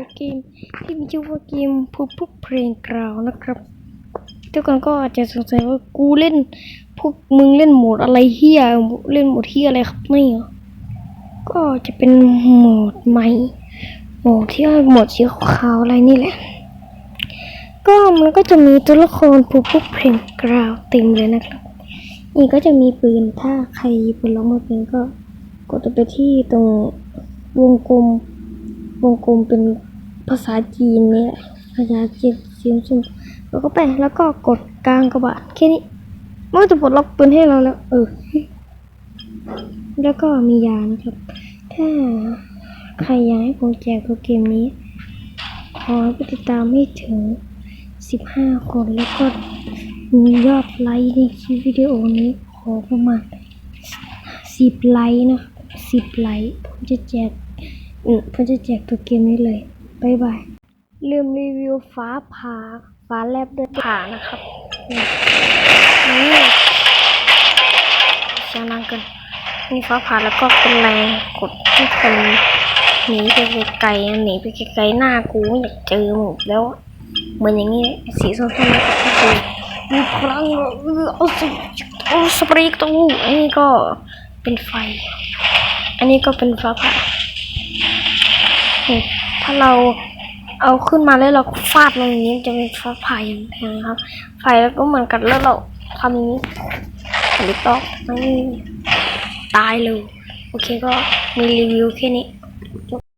ตัวเกมที่มีชื่อว่าเกมพูพุกเพลงกราวนะครับทุกคนก็อาจจะสงสัยว่ากูเล่นพวกมึงเล่นโหมดอะไรเฮียเล่นโหมดเฮียอะไรครับนี่ก็จะเป็นโหมดใหม่โหมดที่โหมดสีขาวอะไรนี่แหละ ก็มันก็จะมีตัวละครผู้พุกเพลงกราวเต็มเลยนะครับนี่ก็จะมีปืนถ้าใครปืนล็อมาเป็นก็กดไปที่ตรงวงกลมวงกลมเป็น ภาษาจีนเนี่ยภาษาจีนจีนซึ่งแล้วก็ไปแล้วก็กดกลางกระบาดแค่นี้มันจะปลดล็อกปืนให้เราแล้ว เออ แล้วก็มียานะครับ ถ้าใครอยากให้ผมแจกตัวเกมนี้ ขอให้ไปติดตามให้ถึง 15 คนแล้วก็มียอดไลค์ในคลิปวิดีโอนี้ขอประมาณ 10 ไลค์นะครับ10 ไลค์ผมจะแจกผมจะแจกตัวเกมนี้เลย บายบาย ลืมรีวิวฟ้าผ่าฟ้าแลบด้วยผ่านะครับนี่นี่เสียงดังเกินนี่ฟ้าผ่าแล้วก็เป็นแรงกดให้คนหนีไปไกลๆหนีไปไกลๆหน้ากูอยากเจอหมดแล้วเหมือนอย่างนี้สีส้มๆแล้วก็ที่กูมีพลังเออเอาสเอาสปรีกตูอันนี้ก็เป็นไฟ อันนี้ก็เป็นฟ้าผ่า ถ้าเราเอาขึ้นมาแล้วเราฟาดลงอย่างนี้จะเป็นฟ้าผ่าอย่างแรงครับไฟแล้วก็เหมือนกันแล้วเราทำอย่างนี้หรือต้องไม่ตายเลย โอเคก็มีรีวิวแค่นี้